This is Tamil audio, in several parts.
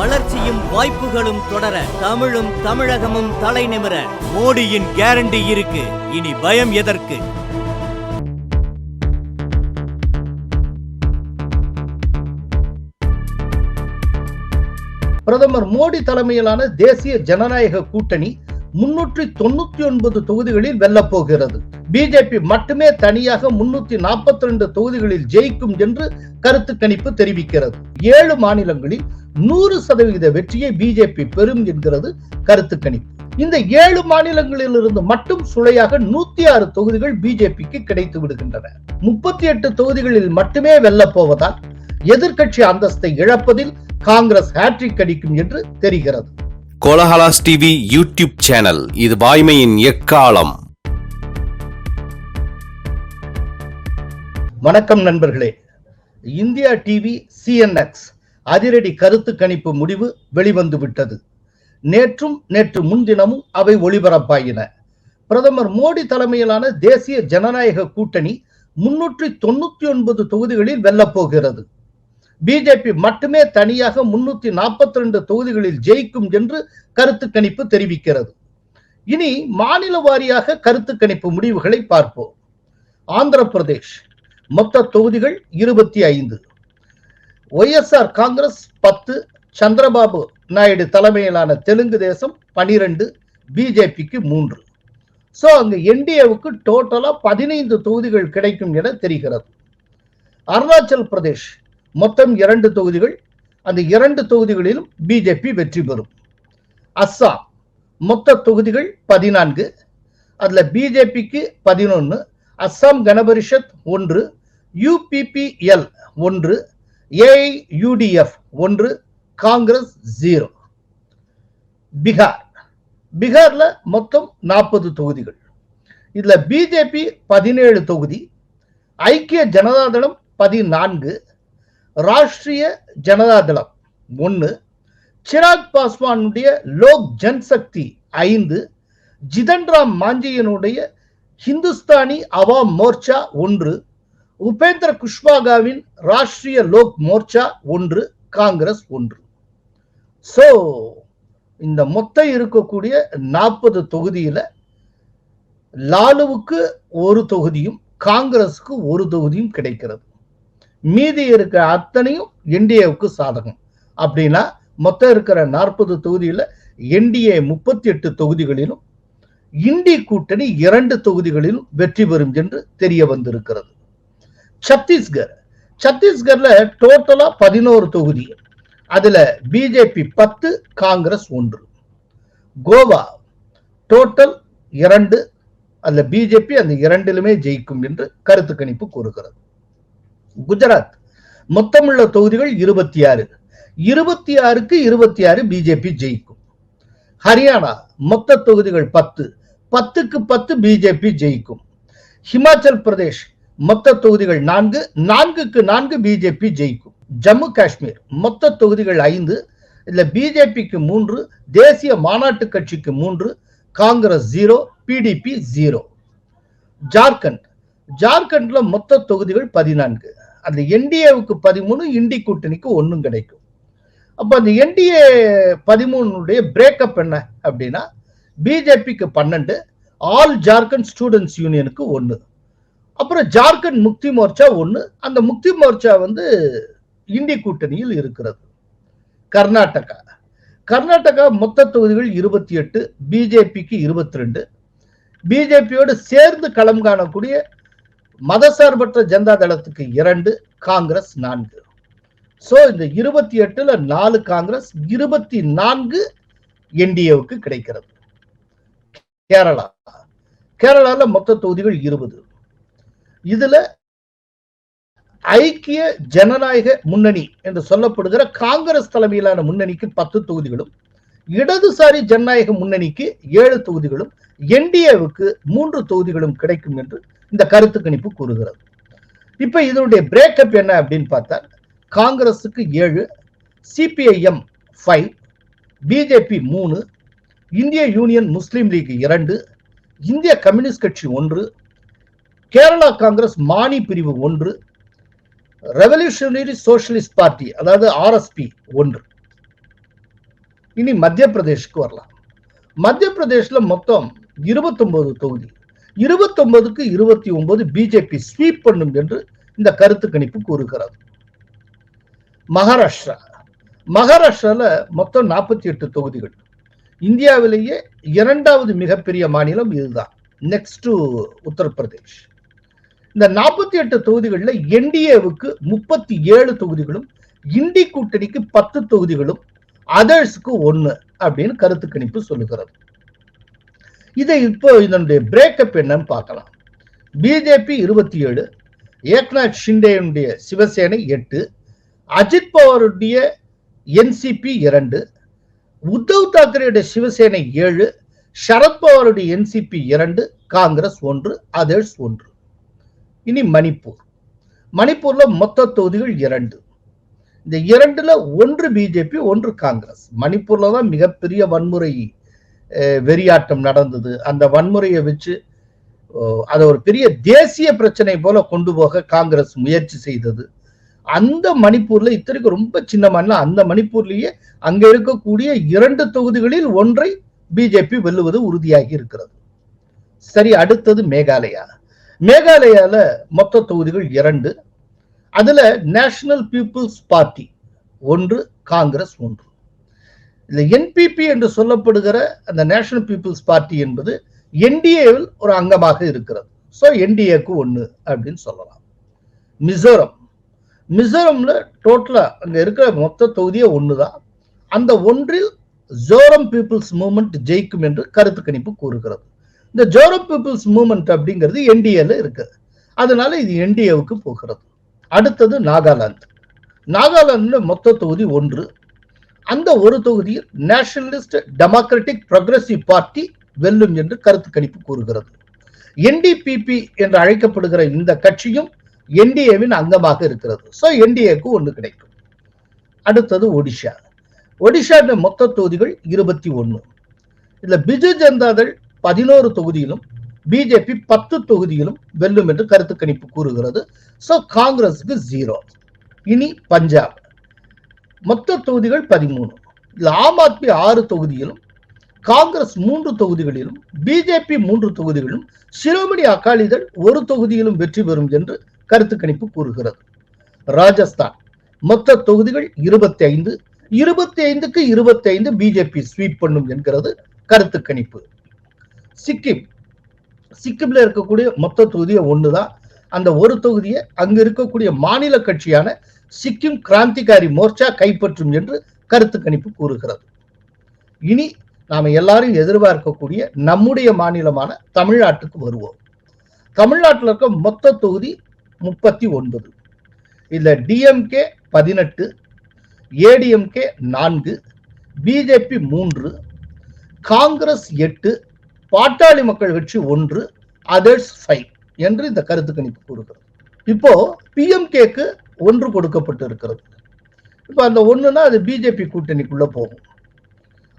வளர்ச்சியும் வாய்ப்புகளும் தொடர தமிழும் தமிழகமும் தலை நிமிர மோடியின் கேரண்டி இருக்கு. இனி பயம் எதற்கு? பிரதமர் மோடி தலைமையிலான தேசிய ஜனநாயக கூட்டணி முன்னூற்றி தொண்ணூத்தி ஒன்பது தொகுதிகளில் வெல்லப்போகிறது பிஜேபி மட்டுமே தனியாக முன்னூத்தி நாற்பத்தி ரெண்டு தொகுதிகளில் ஜெயிக்கும் என்று கருத்து கணிப்பு தெரிவிக்கிறது. ஏழு மாநிலங்களில் நூறு சதவிகித வெற்றியை பிஜேபி பெறும் என்கிறது கருத்து கணிப்பு. இந்த ஏழு மாநிலங்களில் இருந்து மட்டும் சுளையாக நூத்தி ஆறு தொகுதிகள் பிஜேபிக்கு கிடைத்து விடுகின்றன. முப்பத்தி எட்டு தொகுதிகளில் மட்டுமே வெல்லப் போவதால் எதிர்க்கட்சி அந்தஸ்தை இழப்பதில் காங்கிரஸ் ஹேட்ரிக் அடிக்கும் என்று தெரிகிறது. கோலஹலாஸ் டிவி யூடியூப் சேனல் இது வாய்மையின் எக்காலம். வணக்கம் நண்பர்களே. இந்தியா டிவி சிஎன்எக்ஸ் அதிரடி கருத்து கணிப்பு முடிவு வெளிவந்து விட்டது. நேற்றும் நேற்று முன்தினமும் அவை ஒளிபரப்பாயின. பிரதமர் மோடி தலைமையிலான தேசிய ஜனநாயக கூட்டணி முன்னூற்றி தொண்ணூத்தி ஒன்பது தொகுதிகளில் வெல்லப்போகிறது பிஜேபி மட்டுமே தனியாக முன்னூத்தி நாற்பத்தி ரெண்டு தொகுதிகளில் ஜெயிக்கும் என்று கருத்து கணிப்பு தெரிவிக்கிறது. இனி மாநில வாரியாக கருத்து கணிப்பு முடிவுகளை பார்ப்போம். ஆந்திர பிரதேஷ் மொத்த தொகுதிகள் இருபத்தி ஐந்து. ஒய்எஸ்ஆர் காங்கிரஸ் பத்து சந்திரபாபு நாயுடு தலைமையிலான தெலுங்கு தேசம் பனிரெண்டு பிஜேபிக்கு மூன்று. ஸோ அங்கு என்டிஏவுக்கு டோட்டலாக பதினைந்து தொகுதிகள் கிடைக்கும் என தெரிகிறது. அருணாச்சல் பிரதேஷ் மொத்தம் இரண்டு தொகுதிகள். அந்த இரண்டு தொகுதிகளிலும் பிஜேபி வெற்றி பெறும். அஸ்ஸாம் மொத்த தொகுதிகள் பதினான்கு அதில் பிஜேபிக்கு பதினொன்று அஸ்ஸாம் கனபரிஷத் ஒன்று யூபிபிஎல் ஒன்று ஏயுடிஎஃப் ஒன்று காங்கிரஸ் ஜீரோ பீகார். பீகார்ல மொத்தம் நாற்பது தொகுதிகள். இதுல பிஜேபி பதினேழு தொகுதி ஐக்கிய ஜனதாதளம் பதினான்கு ராஷ்டிரிய ஜனதாதளம் ஒன்று சிராக் பாஸ்வானுடைய லோக் ஜன்சக்தி ஐந்து ஜிதன்ராம் மாஞ்சியனுடைய ஹிந்துஸ்தானி அவாம் மோர்ச்சா ஒன்று உபேந்திர குஷ்வாகாவின் ராஷ்டிரிய லோக் மோர்ச்சா ஒன்று காங்கிரஸ் ஒன்று. ஸோ இந்த மொத்தம் இருக்கக்கூடிய நாற்பது தொகுதியில் லாலுவுக்கு ஒரு தொகுதியும் காங்கிரஸுக்கு ஒரு தொகுதியும் கிடைக்கிறது. மீதி இருக்க அத்தனையும் என்டிஏவுக்கு சாதகம். அப்படின்னா மொத்தம் இருக்கிற நாற்பது தொகுதியில் என்டிஏ முப்பத்தி எட்டு தொகுதிகளிலும் இண்டி கூட்டணி இரண்டு தொகுதிகளிலும் வெற்றி பெறும் என்று தெரிய வந்திருக்கிறது. சத்தீஸ்கர். சத்தீஸ்கர்ல டோட்டலா பதினோரு தொகுதி. அதுல பிஜேபி பத்து காங்கிரஸ் ஒன்று. கோவா டோட்டல் இரண்டு அதுல பிஜேபி அந்த இரண்டிலுமே ஜெயிக்கும் என்று கருத்து கணிப்பு கூறுகிறது. குஜராத் மொத்தமுள்ள தொகுதிகள் இருபத்தி ஆறு. இருபத்தி ஆறுக்கு இருபத்தி ஆறு பிஜேபி ஜெயிக்கும். ஹரியானா மொத்த தொகுதிகள் பத்து. பத்துக்கு பத்து பிஜேபி ஜெயிக்கும். ஹிமாச்சல் பிரதேஷ் மொத்த தொகுதிகள் நான்கு நான்குக்கு நான்கு பிஜேபி ஜெயிக்கும். ஜம்மு காஷ்மீர் மொத்த தொகுதிகள் ஐந்து இதுல பிஜேபிக்கு மூன்று தேசிய மாநாட்டு கட்சிக்கு மூன்று Congress zero PDP zero. Jharkhand. ஜார்க்கண்ட்ல மொத்த தொகுதிகள் பதினான்கு. அந்த என்டிஏவுக்கு பதிமூணு இண்டி கூட்டணிக்கு ஒன்றும் கிடைக்கும். அப்போ அந்த என்டிஏ பதிமூணுடைய பிரேக்கப் என்ன அப்படின்னா பிஜேபிக்கு பன்னெண்டு ஆல் ஜார்க்கண்ட் ஸ்டூடெண்ட்ஸ் யூனியனுக்கு ஒன்று அப்புறம் ஜார்க்கண்ட் முக்தி மோர்ச்சா ஒன்று அந்த முக்தி மோர்ச்சா வந்து இண்டி கூட்டணியில் இருக்கிறது. கர்நாடகா. கர்நாடகா மொத்த தொகுதிகள் இருபத்தி எட்டு பிஜேபிக்கு இருபத்தி ரெண்டு. பிஜேபியோடு சேர்ந்து களம் காணக்கூடிய மதசார்பற்ற ஜனதா தளத்துக்கு இரண்டு காங்கிரஸ் நான்கு. ஸோ இந்த இருபத்தி எட்டுல நாலு காங்கிரஸ் இருபத்தி நான்கு என்டிஏவுக்கு கிடைக்கிறது. கேரளா. கேரளாவில் மொத்த தொகுதிகள் இருபது. இதுல ஐக்கிய ஜனநாயக முன்னணி என்று சொல்லப்படுகிற காங்கிரஸ் தலைமையிலான முன்னணிக்கு பத்து தொகுதிகளும் இடதுசாரி ஜனநாயக முன்னணிக்கு ஏழு தொகுதிகளும் என்டிஏவுக்கு மூன்று தொகுதிகளும் கிடைக்கும் என்று இந்த கருத்து கணிப்பு கூறுகிறது. இப்ப இதனுடைய பிரேக்கப் என்ன அப்படின்னு பார்த்தா காங்கிரஸுக்கு ஏழு சிபிஐஎம் ஃபைவ் பிஜேபி மூணு இந்திய யூனியன் முஸ்லீம் லீக் இரண்டு இந்திய கம்யூனிஸ்ட் கட்சி ஒன்று கேரளா காங்கிரஸ் மானி பிரிவு ஒன்று ரெவல்யூஷனரி சோஷலிஸ்ட் பார்ட்டி அதாவது ஆர்எஸ்பி ஒன்று. இனி மத்திய பிரதேஷ்க்கு வரலாம். மத்திய பிரதேஷ்ல மொத்தம் 29 தொகுதி. 29க்கு இருபத்தி ஒன்பது பிஜேபி ஸ்வீப் பண்ணும் என்று இந்த கருத்து கணிப்பு கூறுகிறது. மகாராஷ்டிரா. மகாராஷ்டிரால மொத்தம் நாற்பத்தி எட்டு தொகுதிகள். இந்தியாவிலேயே இரண்டாவது மிகப்பெரிய மாநிலம் இதுதான். Next to Uttar Pradesh. இந்த நாற்பத்தி எட்டு தொகுதிகளில் என்டிஏவுக்கு முப்பத்தி ஏழு தொகுதிகளும் இந்தி கூட்டணிக்கு பத்து தொகுதிகளும் அதர்ஸ்க்கு ஒன்னு அப்படின்னு கருத்து கணிப்பு சொல்லுகிறது. இதை இப்போ இதனுடைய பிரேக்கப் என்னன்னு பார்க்கலாம். பிஜேபி இருபத்தி ஏழு ஏக்நாத் ஷிண்டேனுடைய சிவசேனை எட்டு அஜித் பவாருடைய என்சிபி இரண்டு உத்தவ் தாக்கரேயுடைய சிவசேனை ஏழு சரத்பவாருடைய என்சிபி இரண்டு காங்கிரஸ் ஒன்று அதர்ஸ் ஒன்று. இனி மணிப்பூர். மணிப்பூர்ல மொத்த தொகுதிகள் இரண்டு. இந்த இரண்டுல ஒன்று பிஜேபி ஒன்று காங்கிரஸ். மணிப்பூர்ல தான் மிகப்பெரிய வன்முறை வெறியாட்டம் நடந்தது. அந்த வன்முறையை வச்சு அதை ஒரு பெரிய தேசிய பிரச்சனை போல கொண்டு போக காங்கிரஸ் முயற்சி செய்தது. அந்த மணிப்பூர்ல இத்தனைக்கு ரொம்ப சின்ன மாநிலம். அந்த மணிப்பூர்லயே அங்க இருக்கக்கூடிய இரண்டு தொகுதிகளில் ஒன்றை பிஜேபி வெல்லுவது உறுதியாகி இருக்கிறது. சரி அடுத்தது மேகாலயா. மேகாலயால மொத்த தொகுதிகள் இரண்டு. அதுல நேஷனல் பீப்புள்ஸ் பார்ட்டி ஒன்று காங்கிரஸ் ஒன்று. இந்த என்பிபி என்று சொல்லப்படுகிற அந்த நேஷனல் பீப்புள்ஸ் பார்ட்டி என்பது என்டிஏவில் ஒரு அங்கமாக இருக்கிறது. ஸோ என்டிஏக்கு ஒன்று அப்படின்னு சொல்லலாம். மிசோரம். மிசோரம்ல டோட்டலா அங்க இருக்கிற மொத்த தொகுதியே ஒன்று தான் அந்த ஒன்றில் ஜோரம் பீப்புள்ஸ் மூவ்மெண்ட் ஜெயிக்கும் என்று கருத்து கணிப்பு கூறுகிறது. இந்த ஜோரோ பீப்புள்ஸ் மூமெண்ட் அப்படிங்கிறது என்டிஏல இருக்கு அதனால இது என்டிஏவுக்கு போகிறது. அடுத்தது நாகாலாந்து நாகாலாந்துல மொத்த தொகுதி ஒன்று. அந்த ஒரு தொகுதியில் நேஷனலிஸ்ட் டெமோக்ராட்டிக் ப்ரோக்ரசிவ் பார்ட்டி வெல்லும் என்று கருத்து கணிப்பு கூறுகிறது. என்டிபிபி என்று அழைக்கப்படுகிற இந்த கட்சியும் என்டிஏவின் அங்கமாக இருக்கிறது. ஸோ என்டிஏக்கு ஒன்று கிடைக்கும். அடுத்தது ஒடிஷா ஒடிஷா மொத்த தொகுதிகள் இருபத்தி ஒன்று. இதில் பிஜு ஜனதாதள் பதினோரு தொகுதியிலும் பிஜேபி பத்து தொகுதியிலும் வெல்லும் என்று கருத்து கணிப்பு கூறுகிறது. ஸோ காங்கிரஸுக்கு ஜீரோ இனி பஞ்சாப். மொத்த தொகுதிகள் பதிமூணு. இதில் ஆம் ஆத்மி ஆறு தொகுதியிலும் காங்கிரஸ் மூன்று தொகுதிகளிலும் பிஜேபி மூன்று தொகுதிகளிலும் சிரோமணி அகாலிதள் ஒரு தொகுதியிலும் வெற்றி பெறும் என்று கருத்து கணிப்பு கூறுகிறது. ராஜஸ்தான். மொத்த தொகுதிகள் இருபத்தி ஐந்து இருபத்தி ஐந்துக்கு இருபத்தி ஐந்து பிஜேபி ஸ்வீப் பண்ணும் என்கிறது கருத்து கணிப்பு. சிக்கிம். சிக்கிம்ல இருக்கக்கூடிய மொத்த தொகுதியை ஒன்று தான் அந்த ஒரு தொகுதியை அங்க இருக்கக்கூடிய மாநில கட்சியான சிக்கிம் கிராந்திகாரி மோர்ச்சா கைப்பற்றும் என்று கருத்து கணிப்பு கூறுகிறது. இனி நாம் எல்லாரும் எதிர்பார்க்கக்கூடிய நம்முடைய மாநிலமான தமிழ்நாட்டுக்கு வருவோம். தமிழ்நாட்டில் இருக்க மொத்த தொகுதி முப்பத்தி ஒன்பது. இதில் டிஎம்கே பதினெட்டு ஏடிஎம்கே நான்கு பிஜேபி மூன்று காங்கிரஸ் எட்டு பாட்டாளி மக்கள் கட்சி ஒன்று அதர்ஸ் ஃபைவ் என்று இந்த கருத்து கணிப்பு கூறுகிறது. இப்போ பிஎம்கேக்கு ஒன்று கொடுக்கப்பட்டு இருக்கிறது இப்போ அந்த ஒன்றுனா அது பிஜேபி கூட்டணிக்குள்ள போகும்.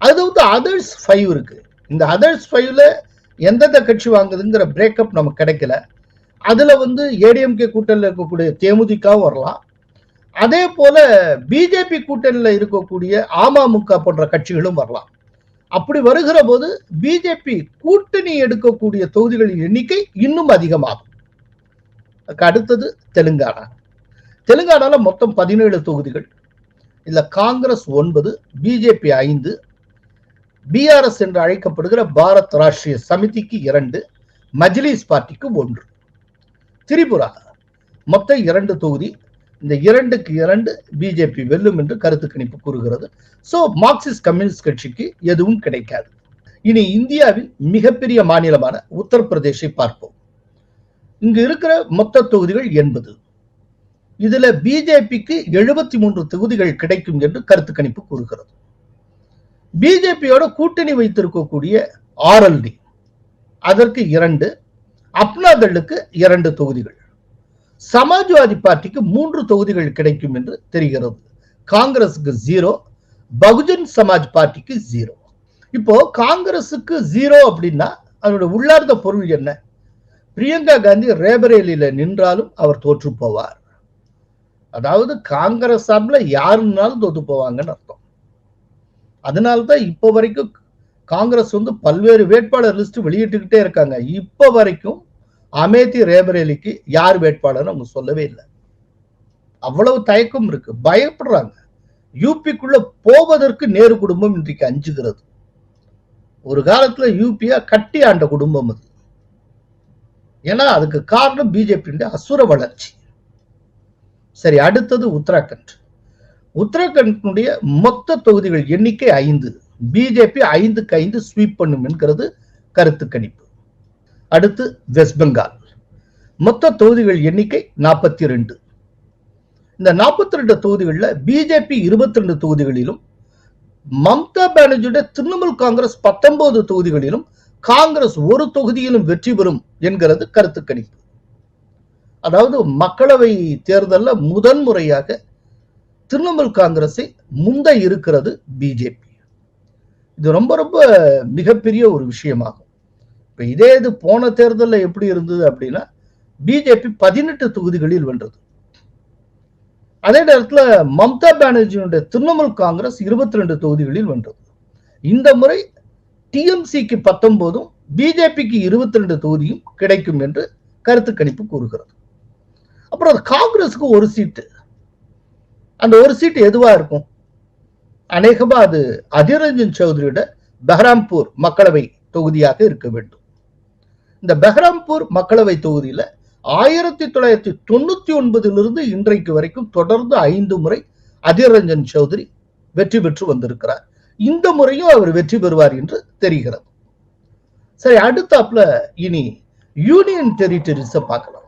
அது வந்து அதர்ஸ் ஃபைவ் இருக்கு. இந்த அதர்ஸ் ஃபைவ்ல எந்தெந்த கட்சி வாங்குதுங்கிற பிரேக்கப் நமக்கு கிடைக்கல. அதுல வந்து ஏடிஎம்கே கூட்டணியில் இருக்கக்கூடிய தேமுதிகவும் வரலாம். அதே போல பிஜேபி கூட்டணியில் இருக்கக்கூடிய அமமுக போன்ற கட்சிகளும் வரலாம். அப்படி வருகிற போது பிஜேபி கூட்டணி எடுக்கக்கூடிய தொகுதிகளின் எண்ணிக்கை இன்னும் அதிகமாகும். அடுத்தது தெலுங்கானா. தெலுங்கானால மொத்தம் பதினேழு தொகுதிகள். இதுல காங்கிரஸ் ஒன்பது பிஜேபி ஐந்து பிஆர்எஸ் என்று அழைக்கப்படுகிற பாரத் ராஷ்டிரிய சமிதிக்கு இரண்டு மஜ்லிஸ் பார்ட்டிக்கு ஒன்று. திரிபுரா மொத்தம் இரண்டு தொகுதி இந்த இரண்டுக்கு இரண்டு பிஜேபி வெல்லும் என்று கருத்து கணிப்பு கூறுகிறது. சோ மார்க்சிஸ்ட் கம்யூனிஸ்ட் கட்சிக்கு எதுவும் கிடைக்காது. இனி இந்தியாவின் மிகப்பெரிய மாநிலமான உத்தரப்பிரதேசை பார்ப்போம். இங்கு இருக்கிற மொத்த தொகுதிகள் எண்பது. இதுல பிஜேபிக்கு எழுபத்தி மூன்று தொகுதிகள் கிடைக்கும் என்று கருத்து கணிப்பு கூறுகிறது. பிஜேபியோட கூட்டணி வைத்திருக்கக்கூடிய ஆர்எல்டி அதற்கு இரண்டு. அப்னாதளுக்கு இரண்டு தொகுதிகள். சமாஜ்வாதி பார்ட்டிக்கு மூன்று தொகுதிகள் கிடைக்கும் என்று தெரிகிறது. காங்கிரஸுக்கு ஜீரோ பகுஜன் சமாஜ் பார்ட்டிக்கு ஜீரோ இப்போ காங்கிரஸுக்கு ஜீரோ அப்படின்னா அதனுடைய உள்ளார்ந்த பொருள் என்ன? பிரியங்கா காந்தி ரேபரேலியில நின்றாலும் அவர் தோற்று போவார். அதாவது காங்கிரஸ் சார்பில் யாருன்னாலும் தோத்து போவாங்கன்னு அர்த்தம். அதனால்தான் இப்போ வரைக்கும் காங்கிரஸ் வந்து பல்வேறு வேட்பாளர் லிஸ்ட் வெளியிட்டுக்கிட்டே இருக்காங்க. இப்போ வரைக்கும் அமேதி ரேபரேலிக்கு யார் வேட்பாளர்னு அவங்க சொல்லவே இல்லை. அவ்வளவு தயக்கம் இருக்கு. பயப்படுறாங்க. யூபிக்குள்ள போவதற்கு நேரு குடும்பம் இன்றைக்கு அஞ்சுகிறது. ஒரு காலத்துல யூபியா கட்டி ஆண்ட குடும்பம் அது. ஏன்னா அதுக்கு காரணம் பிஜேபியுடைய அசுர வளர்ச்சி. சரி அடுத்தது உத்தராகண்ட். உத்தராகண்டினுடைய மொத்த தொகுதிகள் எண்ணிக்கை ஐந்து. பிஜேபி ஐந்துக்கு ஐந்து ஸ்வீப் பண்ணும் என்கிறது கருத்து கணிப்பு அடுத்து வெஸ்ட் பெங்கால் மொத்த தொகுதிகள் எண்ணிக்கை நாற்பத்தி ரெண்டு இந்த நாற்பத்தி ரெண்டு தொகுதிகளில் பிஜேபி இருபத்தி ரெண்டு தொகுதிகளிலும் மம்தா பானர்ஜியுடைய திரிணாமுல் காங்கிரஸ் பத்தொன்பது தொகுதிகளிலும் காங்கிரஸ் ஒரு தொகுதியிலும் வெற்றி பெறும் என்கிறது கருத்து கணிப்பு. அதாவது மக்களவை தேர்தலில் முதன் முறையாக திரிணாமுல் காங்கிரஸை முந்த இருக்கிறது பிஜேபி இது ரொம்ப ரொம்ப மிகப்பெரிய ஒரு விஷயமாகும். இப்போ இதே இது போன தேர்தலில் எப்படி இருந்தது அப்படின்னா பிஜேபி பதினெட்டு தொகுதிகளில் வென்றது. அதே நேரத்தில் மம்தா பானர்ஜியினுடைய திரிணாமுல் காங்கிரஸ் இருபத்தி ரெண்டு தொகுதிகளில் வென்றது. இந்த முறை டிஎம்சிக்கு பத்தொன்பதும் பிஜேபிக்கு இருபத்தி ரெண்டு தொகுதியும் கிடைக்கும் என்று கருத்து கணிப்பு கூறுகிறது. அப்புறம் காங்கிரஸுக்கு ஒரு சீட்டு. அந்த ஒரு சீட்டு எதுவா இருக்கும்? அநேகமா அது அதிரஞ்சன் சௌத்ரியோட பெஹராம்பூர் மக்களவை தொகுதியாக இருக்க வேண்டும். இந்த பெஹராம்பூர் மக்களவை தொகுதியில ஆயிரத்தி தொள்ளாயிரத்தி தொண்ணூத்தி ஒன்பதிலிருந்து இன்றைக்கு வரைக்கும் தொடர்ந்து ஐந்து முறை அதிர் ரஞ்சன் சௌத்ரி வெற்றி பெற்று வந்திருக்கிறார். இந்த முறையும் அவர் வெற்றி பெறுவார் என்று தெரிகிறது. சரி அடுத்தாப்புல இனி யூனியன் டெரிட்டரிஸ பார்க்கலாம்.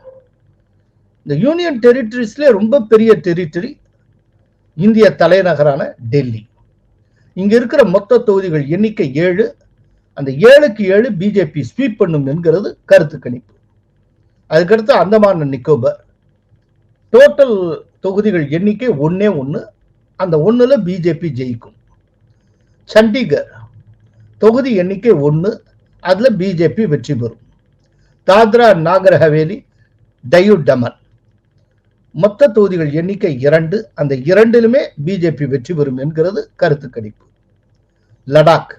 இந்த யூனியன் டெரிட்டரிஸ்ல ரொம்ப பெரிய டெரிட்டரி இந்திய தலைநகரான டெல்லி. இங்க இருக்கிற மொத்த தொகுதிகள் எண்ணிக்கை ஏழு அந்த ஏழுக்கு ஏழு பிஜேபி ஸ்வீப் பண்ணும் என்கிறது கருத்து கணிப்பு. அதுக்கடுத்து அந்தமான நிக்கோபர். டோட்டல் தொகுதிகள் எண்ணிக்கை ஒன்னே ஒன்று அந்த ஒன்றில் பிஜேபி ஜெயிக்கும். சண்டிகர் தொகுதி எண்ணிக்கை ஒன்று அதில் பிஜேபி வெற்றி பெறும். தாத்ரா நாகர் ஹவேலி டயு டமன் மொத்த தொகுதிகள் எண்ணிக்கை இரண்டு. அந்த இரண்டிலுமே பிஜேபி வெற்றி பெறும் என்கிறது கருத்து கணிப்பு. லடாக்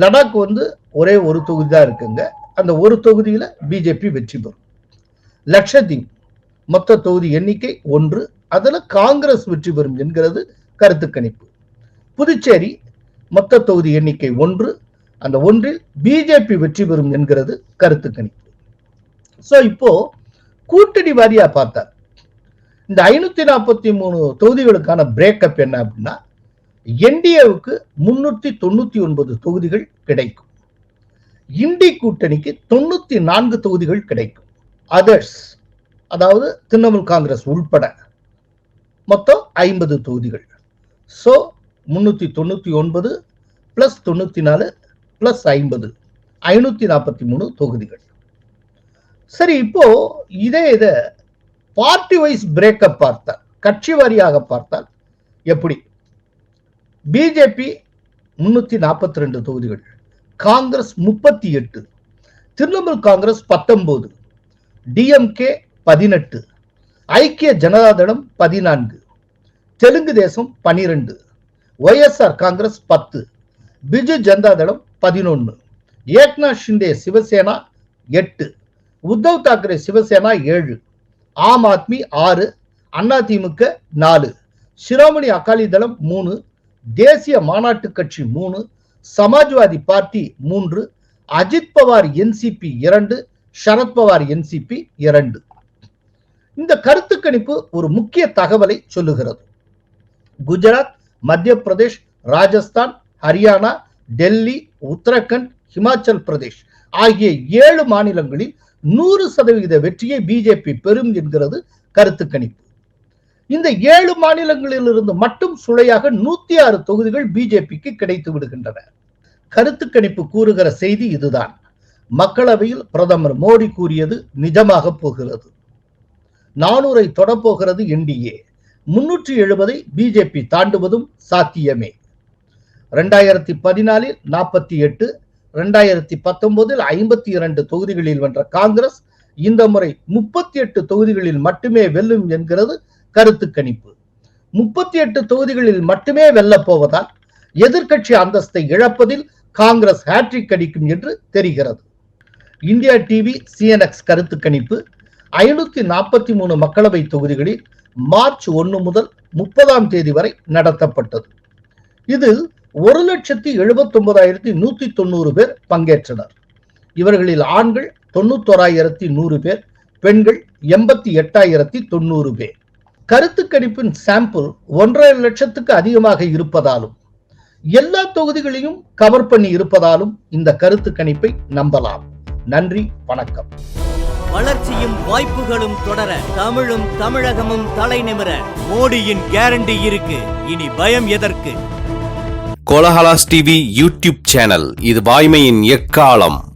லடாக் வந்து ஒரே ஒரு தொகுதி தான் இருக்குங்க. அந்த ஒரு தொகுதியில் பிஜேபி வெற்றி பெறும். லட்சத்தீப் மொத்த தொகுதி எண்ணிக்கை ஒன்று. அதில் காங்கிரஸ் வெற்றி பெறும் என்கிறது கருத்து கணிப்பு. புதுச்சேரி மொத்த தொகுதி எண்ணிக்கை ஒன்று. அந்த ஒன்றில் பிஜேபி வெற்றி பெறும் என்கிறது கருத்து கணிப்பு. ஸோ இப்போ கூட்டணி வாரியா பார்த்தா இந்த ஐநூத்தி நாற்பத்தி மூணு தொகுதிகளுக்கான பிரேக்கப் என்ன அப்படின்னா என்டிஏவுக்கு முன்னூத்தி தொண்ணூத்தி ஒன்பது தொகுதிகள் கிடைக்கும். இண்டி கூட்டணிக்கு தொண்ணூத்தி நான்கு தொகுதிகள் கிடைக்கும். அதர்ஸ் அதாவது திரிணாமுல் காங்கிரஸ் உள்பட மொத்தம் ஐம்பது தொகுதிகள். ஸோ முன்னூத்தி தொண்ணூத்தி ஒன்பது பிளஸ் தொண்ணூத்தி நாலு பிளஸ் ஐம்பது ஐநூத்தி நாற்பத்தி மூணு தொகுதிகள். சரி இப்போ இதே இதை பார்ட்டி வைஸ் பிரேக்கப் பார்த்தால் கட்சி வாரியாக பார்த்தால் எப்படி? பிஜேபி முன்னூத்தி நாற்பத்தி ரெண்டு தொகுதிகள். காங்கிரஸ் முப்பத்தி எட்டு. திரிணாமுல் காங்கிரஸ் பத்தொன்பது. டிஎம்கே பதினெட்டு. ஐக்கிய ஜனதாதளம் பதினான்கு. தெலுங்கு தேசம் பனிரெண்டு. ஒய்எஸ்ஆர் காங்கிரஸ் பத்து. பிஜு ஜனதாதளம் பதினொன்று ஏக்நாத் ஷிண்டே சிவசேனா எட்டு. உத்தவ் தாக்கரே சிவசேனா ஏழு. ஆம் ஆத்மி ஆறு. அதிமுக நாலு. சிரோமணி அகாலி தளம் மூணு. தேசிய மாநாட்டு கட்சி மூணு சமாஜ்வாதி பார்ட்டி மூன்று அஜித் பவார் என்சிபி இரண்டு சரத்பவார் என்சிபி இரண்டு. இந்த கருத்து கணிப்பு ஒரு முக்கிய தகவலை சொல்லுகிறது. குஜராத் மத்திய பிரதேஷ் ராஜஸ்தான் ஹரியானா டெல்லி உத்தரகண்ட் ஹிமாச்சல் பிரதேஷ் ஆகிய ஏழு மாநிலங்களில் நூறு சதவிகித வெற்றியை பிஜேபி பெறும் என்கிறது கருத்து கணிப்பு இந்த ஏழு மாநிலங்களில் இருந்து மட்டும் சுளையாக நூத்தி ஆறு தொகுதிகள் பிஜேபிக்கு கிடைத்து விடுகின்றன. கருத்து கணிப்பு கூறுகிற செய்தி இதுதான். மக்களவையில் பிரதமர் மோடி கூறியது நிஜமாக போகிறது. நானூரை தொடப்போகிறது என்டிஏ. முன்னூற்றி எழுபதை பிஜேபி தாண்டுவதும் சாத்தியமே. ரெண்டாயிரத்தி பதினாலில் நாற்பத்தி எட்டு ரெண்டாயிரத்தி பத்தொன்பதில் ஐம்பத்தி இரண்டு தொகுதிகளில் வென்ற காங்கிரஸ் இந்த முறை முப்பத்தி எட்டு தொகுதிகளில் மட்டுமே வெல்லும் என்கிறது கருத்து கணிப்பு. முப்பத்தி எட்டு தொகுதிகளில் மட்டுமே வெல்ல போவதால் எதிர்க்கட்சி அந்தஸ்தை இழப்பதில் காங்கிரஸ் ஹேட்ரிக் அடிக்கும் என்று தெரிகிறது. இந்தியா டிவி சிஎன்எக்ஸ் கருத்து கணிப்பு. ஐநூத்தி நாற்பத்தி மூணு மக்களவை தொகுதிகளில் மார்ச் ஒன்று முதல் முப்பதாம் தேதி வரை நடத்தப்பட்டது. இதில் ஒரு லட்சத்தி எழுபத்தி ஒன்பதாயிரத்தி நூத்தி தொண்ணூறு பேர் பங்கேற்றனர். இவர்களில் ஆண்கள் தொண்ணூத்தோராயிரத்தி நூறு பேர் பெண்கள் எண்பத்தி எட்டாயிரத்தி தொண்ணூறு பேர். கருத்து கணிப்பின் சாம்பிள் ஒன்றரை லட்சத்துக்கு அதிகமாக இருப்பதாலும் எல்லா தொகுதிகளையும் கவர் பண்ணி இருப்பதாலும் இந்த கருத்து கணிப்பை நம்பலாம். நன்றி வணக்கம். வளர்ச்சியும் வாய்ப்புகளும் தொடர தமிழும் தமிழகமும் தலைநிமிர மோடியின் கேரண்டி இருக்கு. இனி பயம் எதற்கு? கோலஹலாஸ் டிவி யூடியூப் சேனல் இது வாய்மையின் எக்காலம்.